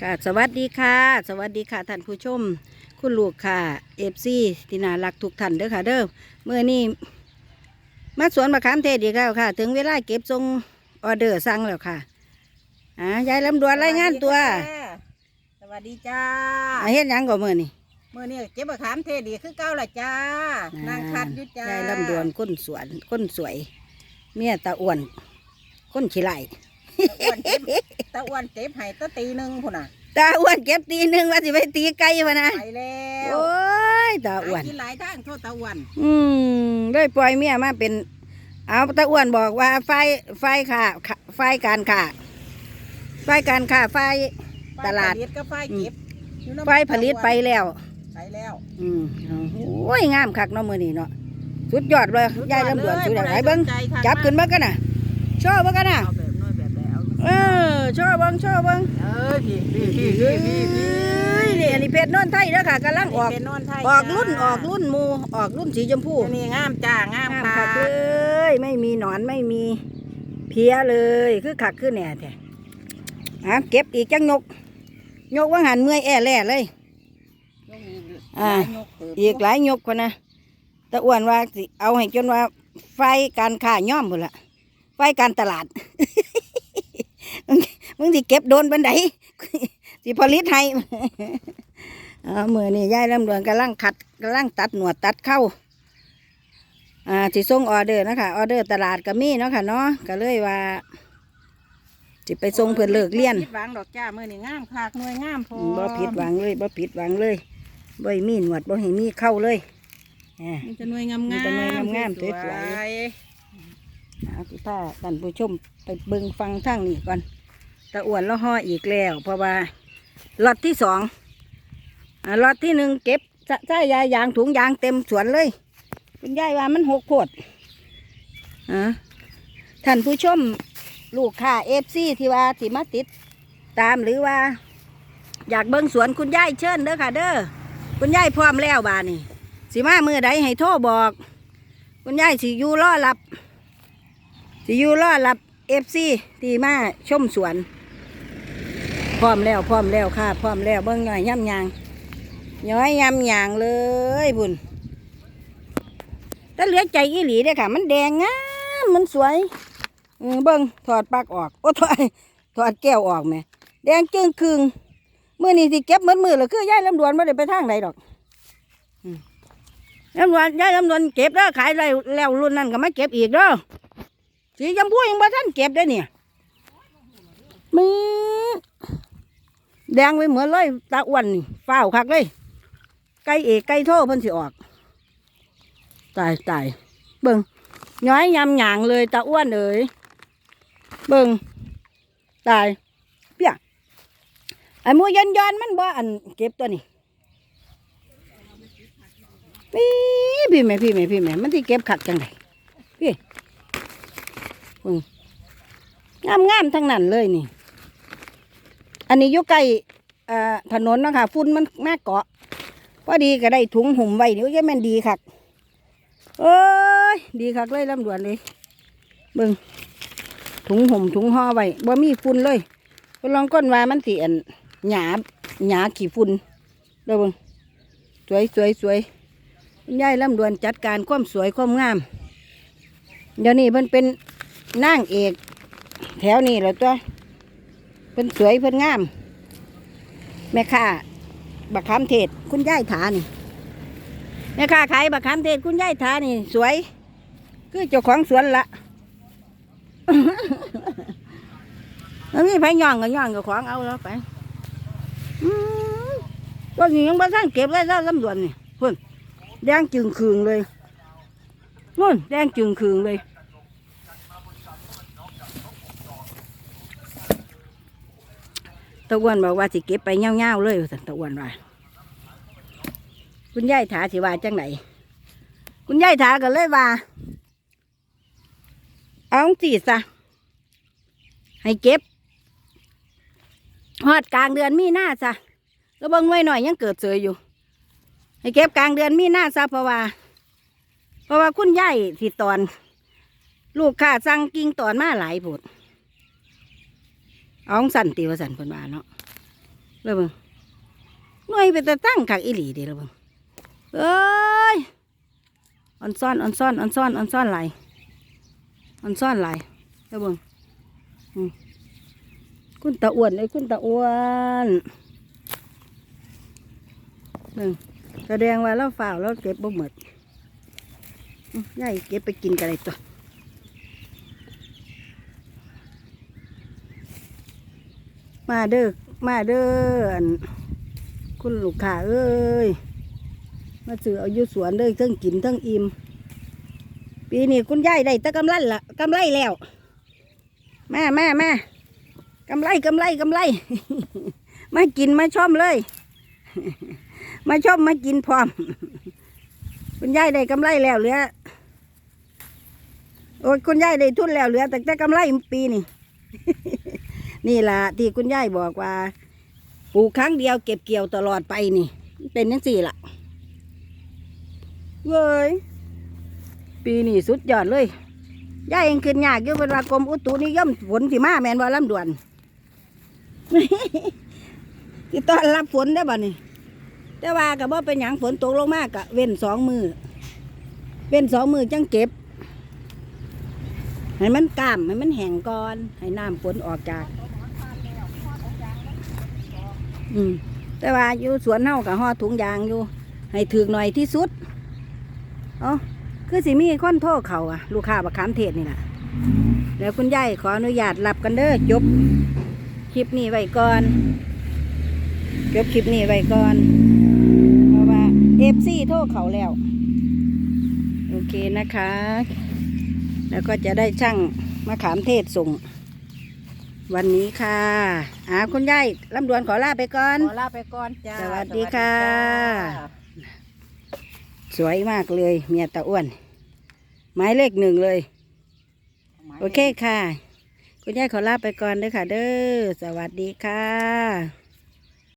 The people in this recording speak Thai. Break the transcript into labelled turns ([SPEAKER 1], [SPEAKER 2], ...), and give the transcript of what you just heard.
[SPEAKER 1] ค่ะสวัสดีค่ะ สวัสดีค่ะท่านผู้ชม คุณลูกค่ะเอฟซีที่น่ารักทุกท่านเด้อค่ะเด้อเมื่อนี้มาสวนมะขามเทศอีกแล้วค่ะ ถึงเวลาเก็บทรงออเดอร์สั่งแล้วค่ะอ่ายายลำดวนรายงานตัว
[SPEAKER 2] สวัสดีจ้า
[SPEAKER 1] อ่าเฮ็ดหยังก่อนมื่อนี่
[SPEAKER 2] เมื่อนี้เก็บมะขามเทศดีคือเก้าละจ้านางคัดอยู่จ้ายา
[SPEAKER 1] ยลำดวนคนสวนคนสวย เมียตาอ้วนคนขี้ไหล
[SPEAKER 2] ตะ อ้วนเก็บตะอ้วนเก็บให้ตะตีหนึ่งพุ่นน่ะ
[SPEAKER 1] ตาอ้วนเก็บตีหนึ่งว่าสิไปตีไก่พะนะ
[SPEAKER 2] ไปแล้ว
[SPEAKER 1] โอ้ยตาอ้วน
[SPEAKER 2] หกินหลายทางโทษตะอ้วน
[SPEAKER 1] อืมเลยปล่อยเมียมาเป็น เอาตาอ้วนบอกว่าไฟไฟค่ะไฟการค่ะไฟการค่ะไฟตลาด
[SPEAKER 2] ไฟผลิตก็ไฟเก็บอยู่น้ำ
[SPEAKER 1] ไฟผลิตไปแล้ว
[SPEAKER 2] ไปแล้ว
[SPEAKER 1] อืมโอ้ยงามคักเนาะมือนี้เนาะสุดยอดเลยยายลำดวนสุดยอดไหนเบิ้งจับขึ้นเบิ้งกันน่ะชอบเบิ้งกันน่ะ
[SPEAKER 2] เอาแบบน้อยแบบแล้ว
[SPEAKER 1] เออชอบเบิ้งชอบเบิ้ง
[SPEAKER 2] เออพี่พี่พี่พี่พี่พี่
[SPEAKER 1] เอ้ยนี่อันนี้เพชรนนไทยเด้อค่ะกำลังออก
[SPEAKER 2] เป็นนอนไทย
[SPEAKER 1] ออกรุ่น
[SPEAKER 2] จ้า
[SPEAKER 1] ออกรุ่นหมูออกรุ่นสีชมพู
[SPEAKER 2] อันนี่งามจ้างาม
[SPEAKER 1] งาม
[SPEAKER 2] ค่ะ
[SPEAKER 1] คักเลยไม่มีหนอนไม่มีเพี้ยเลยคือคักคือแหน่แท้อะเก็บอีกจังยกยกว่าหันเมื่อยแอ่แล่เลยอ่าอีกหลายยกกว่านะตะอ้วนว่าสิเอาให้จนว่าไฟการค้าย่อมหมดละไฟการตลาด มึงมึงสิเก็บโดนบันไดสิผลิตให้เอามือนี่ยายลำดวนกำลังขัดกำลังตัดหนวดตัดเข้าอ่าสิส่งออเดอร์นะคะออเดอร์ตลาดก็มีเนาะค่ะเนาะก็เลยว่าสิไปส่งเพื่อนเลิกเรียน
[SPEAKER 2] ผิดหวังดอกจ้ามื่อนี้งามคักหน่วยงามพอ
[SPEAKER 1] บ่ผิดหวังเลยบ่ผิดหวังเลยบ่ให้มีหนวดบ่ให้มีเข้าเลยอ่า
[SPEAKER 2] มีแต่หน่วยงาม
[SPEAKER 1] มี
[SPEAKER 2] งาม
[SPEAKER 1] แต่หน่วยงามๆสวย
[SPEAKER 2] ย
[SPEAKER 1] เอาสิพาท่านผู้ชมไปเบิ่งฟังทางนี้ก่อน ตะอ้วนแล้วห่ออีกแล้ว เพราะว่าล็อตที่สองล็อตที่หนึ่งเก็บใส่ยายางถุงยางเต็มสวนเลย คุณยายว่ามันหกโคตรอ่าท่านผู้ชมลูกค้าเอฟซีที่ว่าที่มาติด ตามหรือว่า อยากเบิ่งสวนคุณยายเชิญเด้อค่ะ เด้อคุณยายพร้อมแล้วบานี่สิมามือใดให้โทรบอก คุณยายสิอยู่รอรับสิอยู่รอรับเอฟซีที่มาชมสวน พร้อมแล้วพร้อมแล้วค่ะพร้อมแล้วเบิ่งหน่อยย่ำยางย้อยย่ำยางเลยบุญแต่เหลือใจอีหลีเด้ค่ะ มันแดงงามมันสวยเบิ่งถอดปลักออกโอ้ถอดถอดแก้วออกแหมแดงจึงคืงมื่อนี้สิเก็บมืดมือแล้วคือยายลำดวนไม่ได้ไปทางใดดอกลำดวนยายลำดวนเก็บแล้วขายแล้วแล้วรุ่นนั้นก็มาเก็บอีกเด้อสีชมพูยังบ่ท่านเก็บได้เนี่ยมี แดงไปเหมือนเลย ตาอ้วนนี่ฝ้าวคักเลยไก่เอกไก่โทเพิ่นสิออก ตายตายเบิ่งย้อยยำหยางเลยตาอ้วนเอ๋ยเบิ่งตายเปียไอ้มูยันยันๆมันบ่อันเก็บตัวนี้พี่พี่แม่พี่แม่พี่แม่มันที่เก็บขักจังไดพี่งามงามๆทั้งนั้นเลยนี่ อันนี้อยู่ใกล้ถนนนะคะฝุ่นมันมาเกาะพอดีก็ได้ถุงหุ่มไว้นี่ก็แม่นดีคักเอ้ยดีคักเลยลำดวนเลยเบิ่งถุงห่มถุงห่อไว้บ่มีฝุ่นเลยลองก้นว่ามันสิอันหยาบหยาขี้ฝุ่นเด้อเบิ่งสวยสวยสวยคุณยายลำดวนจัดการความสวยความงาม เดี๋ยวนี้เพิ่นเป็นนางเอก แถวนี้แหล้วตัว พิ่นสวยเพิ่นงาม แม่ค้าบักขามเทศคุณย่ายถานี่แม่ค้าขายบักขามเทศคุณย่ายถานี่ สวย คือเจ้าของสวนละแล้วนี่ไผย่องก็ย่องกับของเอาแล้วไปอืมตัวนี้ยังบ่ทันเก็บเลยแล้วลำดวนนี่เพิ่นแดงจึงคืงเลยนู่นแดงจึงคืงเลย ตะอ้วนบอกว่าสิเก็บไปเง่าๆเลยว่าซั่นตะอ้วนว่าคุณยายถาสิว่าจังไหนคุณยายถาก็เลยว่า เอาสิซะให้เก็บฮอดกลางเดือนมีหน้าซะแล้วเบิ่งไว้หน่อยยังเกิดเสยอยู่ ให้เก็บกลางเดือนมีหน้าซะเพราะว่า เพราะว่าคุณยายที่ตอน ลูกค้าสั่งกิ่งตอนมาหลายผด เอาของสั่นตีว่าสั่นเพิ่นว่าเนาะเลยเบิ่งหน่วยไปแต่ตั้งคักอีหลีเดีเลยเบิ่งเอ้ยออนซ่อนออนซ่อนออนซ่อนออนซ่อนไหลออนซ่อนไหลายเลยเบิ่งอืมคุณตาอ้วนเลยคุณตาอ้วนเบิ่งแสดงว่าเราฝ่าเราเก็บบ่หมดอื้อยายเก็บไปกินกันเลยตัว มาเด้อมาเด้อคุณลูกค้าเอ้ยมาซื้อเอาอยู่สวนเด้อทั้งกินทั้งอิ่มปีนี้คุณยายได้แตะกำไรละกำไรแล้วแม่แม่แม่กำไรกำไรกำไร มากินมาชมเลย มาชมมากินพร้อม คุณยายได้กำไรแล้วเหลือโอ้ยคุณยายได้ทุนแล้วเหลือ แต่แต่กำไรปีนี่ นี่ล่ะที่คุณยายบอกว่าปลูกครั้งเดียวเก็บเกี่ยวตลอดไปนี่ เป็นยังสี่ล่ะเว้ยปีนี้สุดยอดเลยยายเองขึ้นยากอยู่เวลากรมอุตุนิยมฝนสิมาแมนว่าลำดวนที่ต้อนรับฝนได้บ่นี่แต่ว่ากับว่าเป็นหยังฝนตกลงมากกะเว้นสองมือเว้นสองมือจังเก็บ ให้มันกล้ามให้มันแห้งก่อน ให้น้ำฝนออกจาก อืมแต่ว่าอยู่สวนเฮากับห่อถุงยางอยู่ ให้ถือหน่อยที่สุดเอ๋อคือสิมีคนโทษเขาอะลูกค้าบักขามเทศนี่แหละแล้วคุณยายขออนุญาตรับกันเด้อจบคลิปนี้ไว้ก่อนจบคลิปนี้ไว้ก่อน เพราะว่าเอฟซีโทษเขาแล้ว โอเคนะคะ แล้วก็จะได้ช่างมะขามเทศส่ง วันนี้ค่ะอ่าคุณยายลำดวนขอลาไปก่อน
[SPEAKER 2] ขอลาไปก่อนจ้า
[SPEAKER 1] สวัสดีค่ะ
[SPEAKER 2] สวัสดีจ้า
[SPEAKER 1] สวยมากเลยเมียตาอ้วน หมายเลขหนึ่งเลย โอเคค่ะ คุณยายขอลาไปก่อนเด้อค่ะ เด้อ สวัสดีค่ะ